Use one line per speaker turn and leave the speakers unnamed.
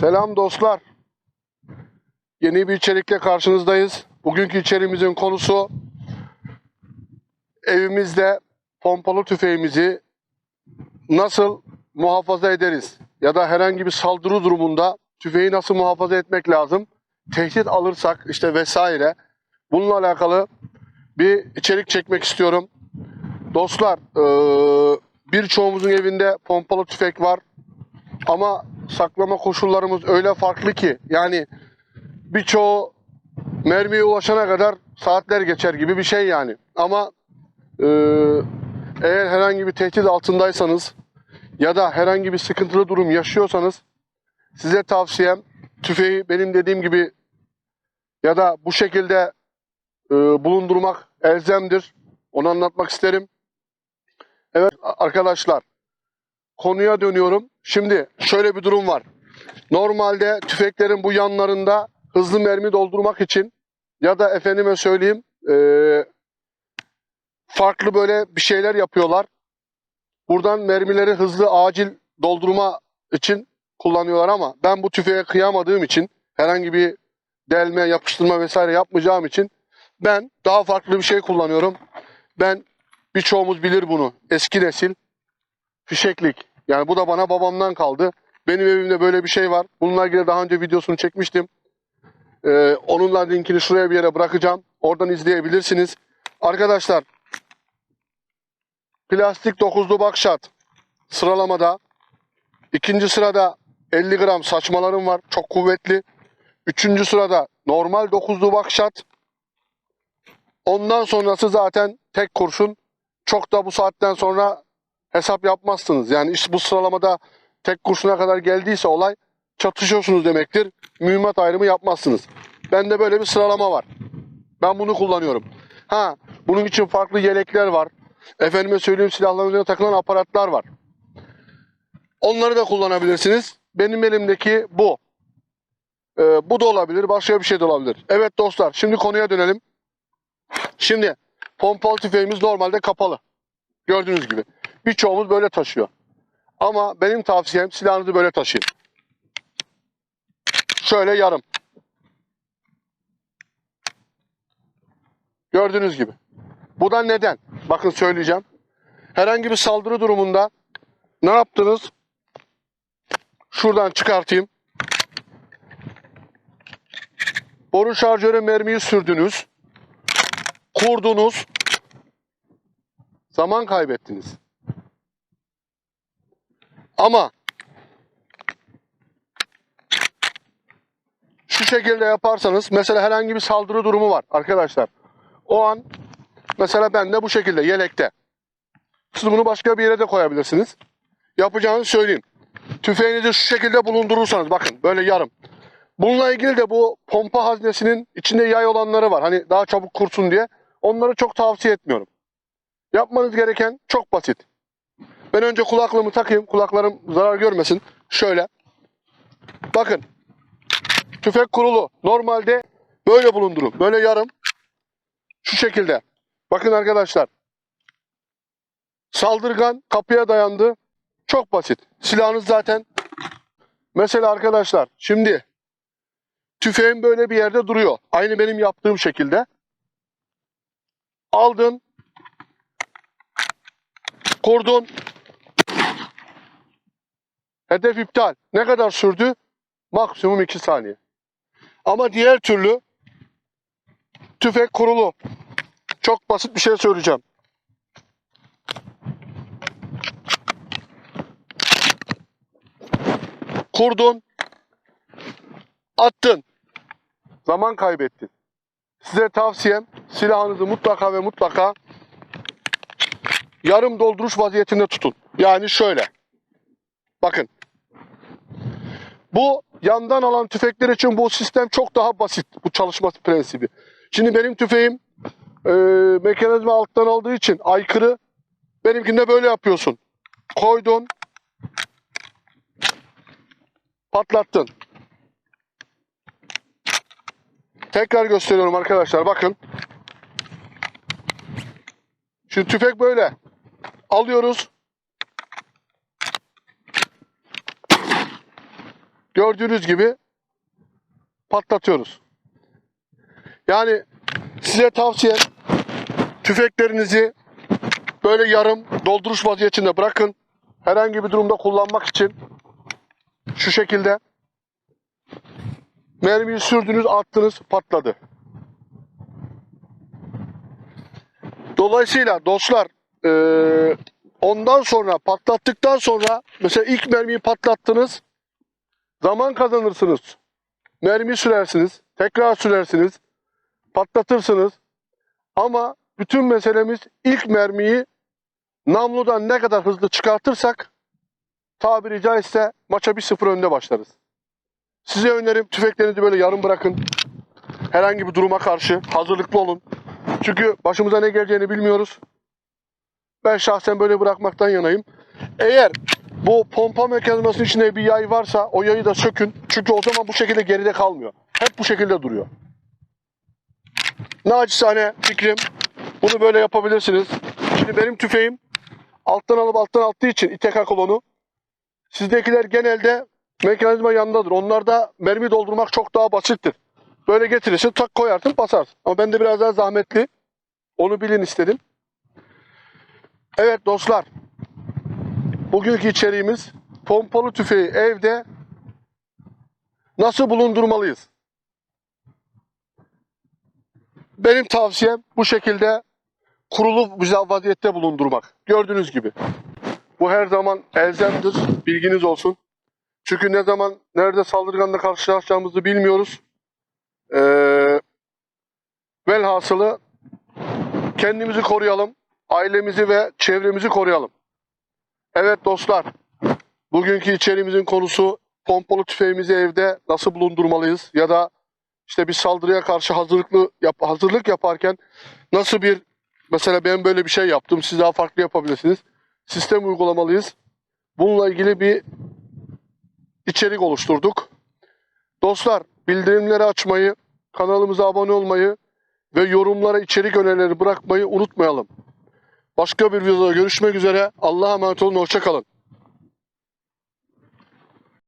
Selam dostlar. Yeni bir içerikle karşınızdayız. Bugünkü içeriğimizin konusu evimizde pompalı tüfeğimizi nasıl muhafaza ederiz? Ya da herhangi bir saldırı durumunda tüfeği nasıl muhafaza etmek lazım? Tehdit alırsak işte vesaire. Bununla alakalı bir içerik çekmek istiyorum. Dostlar, birçoğumuzun evinde pompalı tüfek var. Ama saklama koşullarımız öyle farklı ki yani birçoğu mermiye ulaşana kadar saatler geçer gibi bir şey yani. Ama e, eğer herhangi bir tehdit altındaysanız ya da herhangi bir sıkıntılı durum yaşıyorsanız size tavsiyem tüfeği benim dediğim gibi ya da bu şekilde e, bulundurmak elzemdir. Onu anlatmak isterim. Evet arkadaşlar konuya dönüyorum. Şimdi şöyle bir durum var. Normalde tüfeklerin bu yanlarında hızlı mermi doldurmak için ya da efendime söyleyeyim eee, farklı böyle bir şeyler yapıyorlar. Buradan mermileri hızlı acil doldurma için kullanıyorlar ama ben bu tüfeğe kıyamadığım için herhangi bir delme, yapıştırma vesaire yapmayacağım için ben daha farklı bir şey kullanıyorum. Ben birçoğumuz bilir bunu. Eski nesil fişeklik. Yani bu da bana babamdan kaldı. Benim evimde böyle bir şey var. Bununla ilgili daha önce videosunu çekmiştim. Ee, onunla linkini şuraya bir yere bırakacağım. Oradan izleyebilirsiniz. Arkadaşlar plastik 9'lu bakşat sıralamada. ikinci sırada 50 gram saçmalarım var. Çok kuvvetli. Üçüncü sırada normal 9'lu bakşat. Ondan sonrası zaten tek kurşun. Çok da bu saatten sonra hesap yapmazsınız. Yani iş bu sıralamada tek kurşuna kadar geldiyse olay çatışıyorsunuz demektir. Mühimmat ayrımı yapmazsınız. Bende böyle bir sıralama var. Ben bunu kullanıyorum. Ha, bunun için farklı yelekler var. Efendime söyleyeyim silahların üzerine takılan aparatlar var. Onları da kullanabilirsiniz. Benim elimdeki bu. Ee, bu da olabilir, başka bir şey de olabilir. Evet dostlar, şimdi konuya dönelim. Şimdi pompalı tüfeğimiz normalde kapalı. Gördüğünüz gibi. Birçoğumuz böyle taşıyor. Ama benim tavsiyem silahınızı böyle taşıyın. Şöyle yarım. Gördüğünüz gibi. Bu da neden? Bakın söyleyeceğim. Herhangi bir saldırı durumunda ne yaptınız? Şuradan çıkartayım. Boru şarjöre mermiyi sürdünüz. Kurdunuz. Zaman kaybettiniz. Ama şu şekilde yaparsanız mesela herhangi bir saldırı durumu var arkadaşlar. O an mesela ben de bu şekilde yelekte. Siz bunu başka bir yere de koyabilirsiniz. Yapacağınızı söyleyeyim. Tüfeğinizi şu şekilde bulundurursanız bakın böyle yarım. Bununla ilgili de bu pompa haznesinin içinde yay olanları var. Hani daha çabuk kursun diye. Onları çok tavsiye etmiyorum. Yapmanız gereken çok basit. Ben önce kulaklığımı takayım. Kulaklarım zarar görmesin. Şöyle. Bakın. Tüfek kurulu. Normalde böyle bulundurun. Böyle yarım. Şu şekilde. Bakın arkadaşlar. Saldırgan kapıya dayandı. Çok basit. Silahınız zaten. Mesela arkadaşlar şimdi tüfeğim böyle bir yerde duruyor. Aynı benim yaptığım şekilde. Aldın. Kurdun. Hedef iptal. Ne kadar sürdü? Maksimum 2 saniye. Ama diğer türlü tüfek kurulu. Çok basit bir şey söyleyeceğim. Kurdun. Attın. Zaman kaybettin. Size tavsiyem silahınızı mutlaka ve mutlaka yarım dolduruş vaziyetinde tutun. Yani şöyle. Bakın. Bu yandan alan tüfekler için bu sistem çok daha basit. Bu çalışma prensibi. Şimdi benim tüfeğim e, mekanizma alttan aldığı için aykırı. Benimkinde böyle yapıyorsun. Koydun. Patlattın. Tekrar gösteriyorum arkadaşlar. Bakın. Şimdi tüfek böyle. Alıyoruz. Gördüğünüz gibi patlatıyoruz. Yani size tavsiyem tüfeklerinizi böyle yarım dolduruş vaziyetinde bırakın. Herhangi bir durumda kullanmak için şu şekilde mermiyi sürdünüz, attınız, patladı. Dolayısıyla dostlar ondan sonra patlattıktan sonra mesela ilk mermiyi patlattınız zaman kazanırsınız. Mermi sürersiniz, tekrar sürersiniz, patlatırsınız. Ama bütün meselemiz ilk mermiyi namludan ne kadar hızlı çıkartırsak tabiri caizse maça 1-0 önde başlarız. Size önerim tüfeklerinizi böyle yarım bırakın. Herhangi bir duruma karşı hazırlıklı olun. Çünkü başımıza ne geleceğini bilmiyoruz. Ben şahsen böyle bırakmaktan yanayım. Eğer bu pompa mekanizmasının içinde bir yay varsa o yayı da sökün. Çünkü o zaman bu şekilde geride kalmıyor. Hep bu şekilde duruyor. Naçizane fikrim bunu böyle yapabilirsiniz. Şimdi benim tüfeğim alttan alıp alttan attığı için İTK kolonu. Sizdekiler genelde mekanizma yanındadır. Onlarda mermi doldurmak çok daha basittir. Böyle getirirsin tak koyarsın basarsın. Ama bende biraz daha zahmetli. Onu bilin istedim. Evet dostlar. Bugünkü içeriğimiz pompalı tüfeği evde nasıl bulundurmalıyız? Benim tavsiyem bu şekilde kurulu bir vaziyette bulundurmak. Gördüğünüz gibi. Bu her zaman elzemdir. Bilginiz olsun. Çünkü ne zaman nerede saldırganla karşılaşacağımızı bilmiyoruz. Ee, velhasılı kendimizi koruyalım. Ailemizi ve çevremizi koruyalım. Evet dostlar. Bugünkü içeriğimizin konusu pompalı tüfeğimizi evde nasıl bulundurmalıyız ya da işte bir saldırıya karşı hazırlıklı yap, hazırlık yaparken nasıl bir mesela ben böyle bir şey yaptım siz daha farklı yapabilirsiniz. Sistem uygulamalıyız. Bununla ilgili bir içerik oluşturduk. Dostlar bildirimleri açmayı, kanalımıza abone olmayı ve yorumlara içerik önerileri bırakmayı unutmayalım. Başka bir videoda görüşmek üzere. Allah'a emanet olun. Hoşçakalın.